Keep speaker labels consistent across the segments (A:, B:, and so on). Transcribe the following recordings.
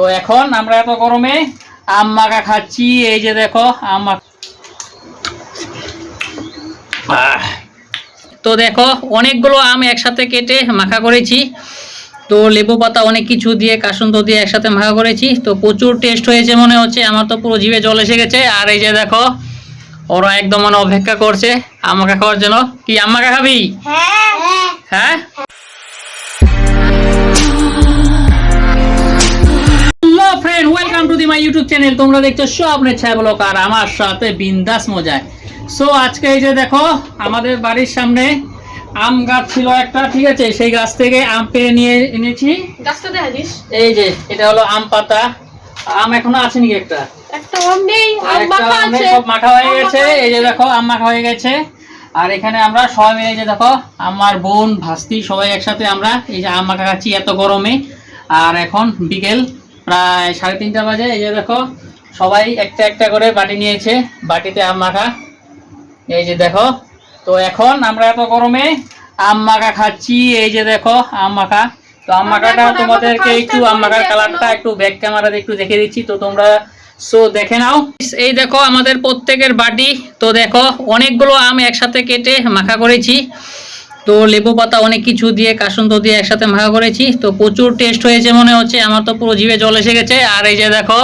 A: তো এখন আমরা এত গরমে আম মাখা খাচ্ছি এই যে দেখো আম তো দেখো অনেকগুলো আম একসাথে কেটে মাখা করেছি। তো লেবু পাতা অনেক কিছু দিয়ে কাসুন্দ দিয়ে একসাথে মাখা করেছি। তো প্রচুর টেস্ট হয়েছে মনে হচ্ছে আমার তো পুরো জিভে জল এসে গেছে। আর এই যে দেখো ওরা একদম মানে অপেক্ষা করছে আম মাখা খাওয়ার জন্য। কি আম মাখা খাবি?
B: হ্যাঁ?
A: Friend welcome to the my YouTube channel তোমরা দেখছ স্বপ্নের আর আমার সাথে বিন্দাস মজায়। সো আজকে এই যে দেখো আমাদের বাড়ির সামনে আম গাছ ছিল একটা ঠিক আছে? সেই গাছ থেকে আম পেড়ে নিয়ে এনেছি।
B: গাছটা
A: এই যে এটা হলো আম পাতা। আম এখনও আছে নাকি একটা?
B: একটা আম নেই আম মাখা আছে।
A: সব মাখা হয়ে গেছে। এই যে দেখো আম মাখা হয়ে গেছে। আর এখানে আমরা সবাই মিলে যে দেখো আমার বোন ভাস্তি সবাই একসাথে আমরা এই যে আম মাখা খাচ্ছি এত গরমে। আর এখন বিকেল প্রায় সাড়ে তিনটা বাজে এই যে দেখো সবাই একটা একটা করে বাটি নিয়েছে বাটিতে আম মাখা। এই যে দেখো তো এখন আমরা এত গরমে আম মাখা খাচ্ছি এই যে দেখো আম মাখা। তো আম মাখাটা তোমাদেরকে একটু আম মাখার কালারটা একটু ব্যাক ক্যামেরাতে একটু দেখে দিচ্ছি তো তোমরা সো দেখে নাও। এই দেখো আমাদের প্রত্যেকের বাটি তো দেখো অনেকগুলো আম একসাথে কেটে মাখা করেছি। তো লেবু পাতা অনেক কিছু দিয়ে, কাসুন্দ দিয়ে একসাথে মাখা করেছি। তো প্রচুর টেস্ট হয়েছে মনে হচ্ছে। আমার তো পুরো জিভে জল এসে গেছে। আর এই যে দেখো,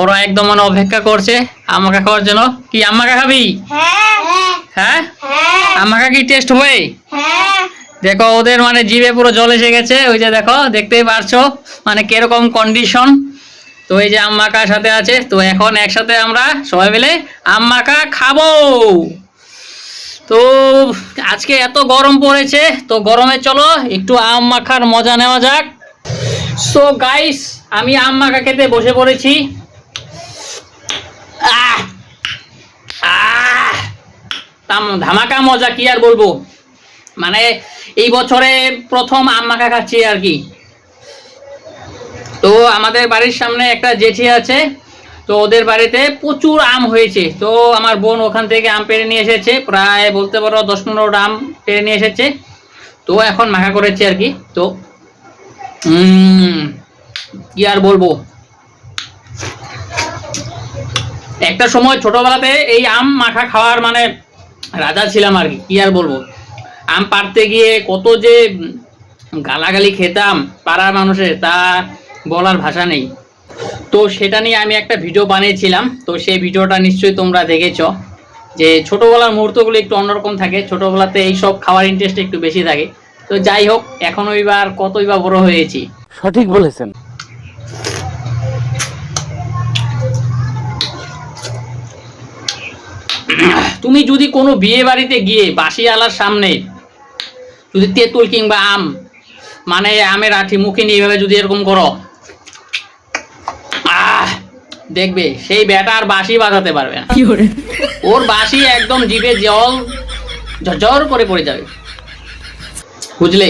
A: ওরা একদম মানে অপেক্ষা করছে আম মাখা খাওয়ার জন্য। কি আম মাখা খাবি?
B: হ্যাঁ?
A: মাখা কি টেস্ট হবে? দেখো, ওদের মানে জিভে পুরো জল এসে গেছে। ওই যে দেখো, দেখতেই পারছ মানে কীরকম কন্ডিশন তো এই যে আম মাখার সাথে আছে। তো এখন একসাথে আমরা সবাই মিলে আম মাখা খাব। তো আজকে এত গরম পড়েছে, তো গরমে চলো, একটু আম মাখার মজা নেওয়া যাক। সো গাইস আমি আম মাখা খেতে বসে পড়েছি। ধামাকা মজা, কি আর বলব? মানে এই বছরে প্রথম আম মাখা খাচ্ছি আর কি। তো আমাদের বাড়ির সামনে একটা জেঠি আছে তো ওদের বাড়িতে প্রচুর আম হয়েছে। তো আমার বোন ওখান থেকে আম পেরে নিয়ে এসেছে, প্রায় বলতে পারো দশ পনেরোটা আম পেরে নিয়ে এসেছে। তো এখন মাখা করেছে আর কি, তো কি আর বলব? একটা সময় ছোটবেলাতে এই আম মাখা খাওয়ার মানে রাজা ছিলাম আর কি আর বলব? আম পাড়তে গিয়ে কত যে গালাগালি খেতাম পাড়ার মানুষের, তা বলার ভাষা নেই। তো সেটা নিয়ে আমি একটা ভিডিও বানিয়েছিলাম। তো সেই ভিডিওটা নিশ্চয়ই তোমরা দেখেছ। যে ছোটোবেলার মুহূর্তগুলো একটু অন্যরকম থাকে। ছোটোবেলাতে এই সব খাওয়ার ইন্টারেস্ট একটু বেশি থাকে। তো যাই হোক এখন ওইবার কতই বা বড় হয়েছি।
C: সঠিক বলেছেন।
A: তুমি যদি কোনো বিয়ে বাড়িতে গিয়ে বাসি আলার সামনে যদি তেঁতুল কিংবা আম মানে আমের আঠি মুখে নিয়ে এভাবে যদি এরকম করো দেখবে সেই ব্যাটা আর বাসি বাজাতে পারবে না। ওর বাসি একদম জিভে জল ঝরঝর করে পড়ে যাবে। বুঝলে?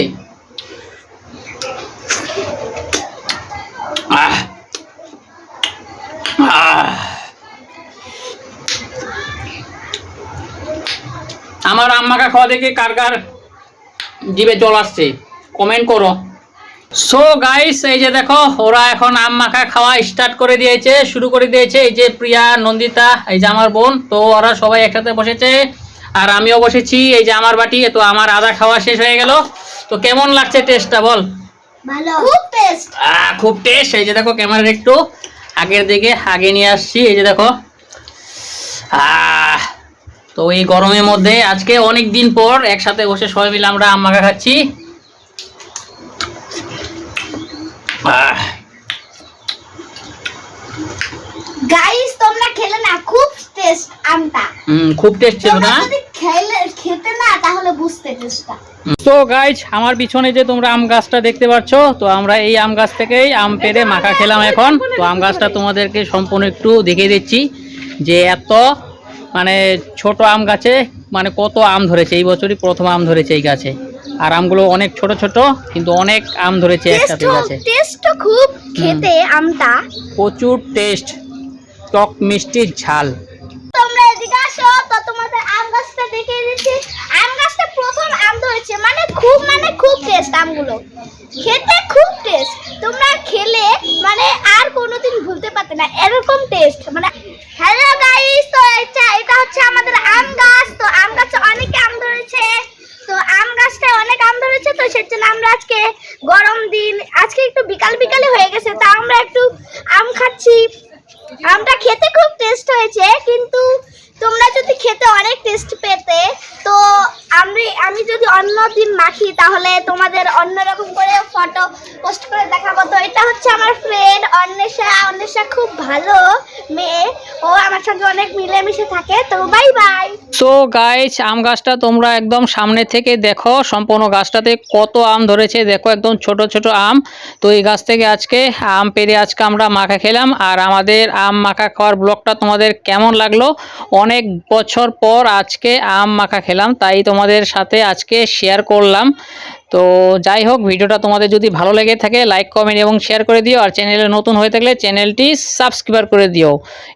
A: আমার আম্মাকা খাওয়া দেখে কার কার জিভে জল আসছে। কমেন্ট করো। সো গাইস এই যে দেখো ওরা এখন আম মাখা খাওয়া স্টার্ট করে দিয়েছে শুরু করে দিয়েছে। এই যে প্রিয়া নন্দিতা এই যে আমার বোন তো ওরা সবাই একসাথে বসেছে। আর আমিও বসেছি এই যে আমার বাটি তো আমার আদা খাওয়া শেষ হয়ে গেল। তো কেমন লাগছে টেস্টটা বল?
B: ভালো। খুব টেস্ট
A: আহ, খুব টেস্ট এই যে দেখো ক্যামেরার একটু আগের দিকে আগে নিয়ে আসছি। এই যে দেখো। আহ তো এই গরমের মধ্যে আজকে অনেক দিন পর একসাথে বসে সবাই মিলে আমরা আম মাখা খাচ্ছি।
B: গাইস তোমরা খেলে না? খুব টেস্ট আমটা
A: হুম, খুব টেস্ট ছিল না?
B: যদি খেলে খেতে না তাহলে বুঝতে টেস্টটা
A: তো গাইজ আমার পিছনে যে তোমরা আম গাছটা দেখতে পাচ্ছ তো আমরা এই আম গাছ থেকেই আম পেড়ে মাখা খেলাম এখন। তো আম গাছটা তোমাদেরকে সম্পূর্ণ একটু দেখিয়ে দিচ্ছি যে এত মানে ছোট আম গাছে মানে কত আম ধরেছে। এই বছরই প্রথম আম ধরেছে এই গাছে। আর আমগুলো অনেক ছোট ছোট কিন্তু অনেক আম ধরেছে একসাথে গাছে
B: টেস্ট খুব খেতে আমটা।
A: প্রচুর টেস্ট টক মিষ্টির ঝাল।
B: তোমরা এদিকে আসো তো তোমাদের আম গাছটা দেখিয়ে দিচ্ছি। আম গাছটা প্রথম আম ধরেছে মানে খুব মানে খুব টেস্ট আমগুলো। খেতে খুব টেস্ট তোমরা খেলে মানে আর কোনোদিন ভুলতে পারতে না এরকম টেস্ট মানে হ্যালো গাইস তো এটা এটা হচ্ছে আমাদের আম গাছে অনেক আম ধরেছে তো আম গাছটায় অনেক আম ধরেছে তো সেজন্য আমরা আজকে গরম দিন আজকে একটু বিকাল বিকালে হয়ে গেছে, তা আমরা একটু আম খাচ্ছি। আমটা খেতে খুব টেস্ট হয়েছে, কিন্তু তোমরা যদি খেতে অনেক টেস্ট পেতে, তো আমি আমি যদি অন্য দিন মাখি, তাহলে তোমাদের অন্যরকম করে ফটো পোস্ট করে দেখাবো। তো এটা হচ্ছে আমার ফ্রেন্ড অন্বেষা। অন্বেষা খুব ভালো মেয়ে। ও আমার সঙ্গে অনেক মিলেমিশে থাকে। তো বাই বাই
A: সো গাইস আম গাছটা তোমরা একদম সামনে থেকে দেখো। সম্পূর্ণ গাছটাতে কত আম ধরেছে। দেখো, একদম ছোট ছোট আম। তো এই গাছ থেকে আজকে আম পেরে আজকে আমরা মাখা খেলাম। আর আমাদের আম মাখা খাওয়ার ব্লগটা তোমাদের কেমন লাগল? অনেক বছর পর আজকে আম মাখা খেলাম। তাই তোমাদের সাথে আজকে শেয়ার করলাম। তো যাই হোক, ভিডিওটা তোমাদের যদি ভালো লেগে থাকে লাইক কমেন্ট এবং শেয়ার করে দিও। আর চ্যানেলে নতুন হয়ে থাকলে চ্যানেলটি সাবস্ক্রাইব করে দিও।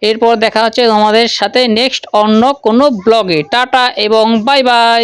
A: এরপর দেখা হচ্ছে তোমাদের সাথে নেক্সট অন্য কোনো ব্লগে টাটা এবং বাই বাই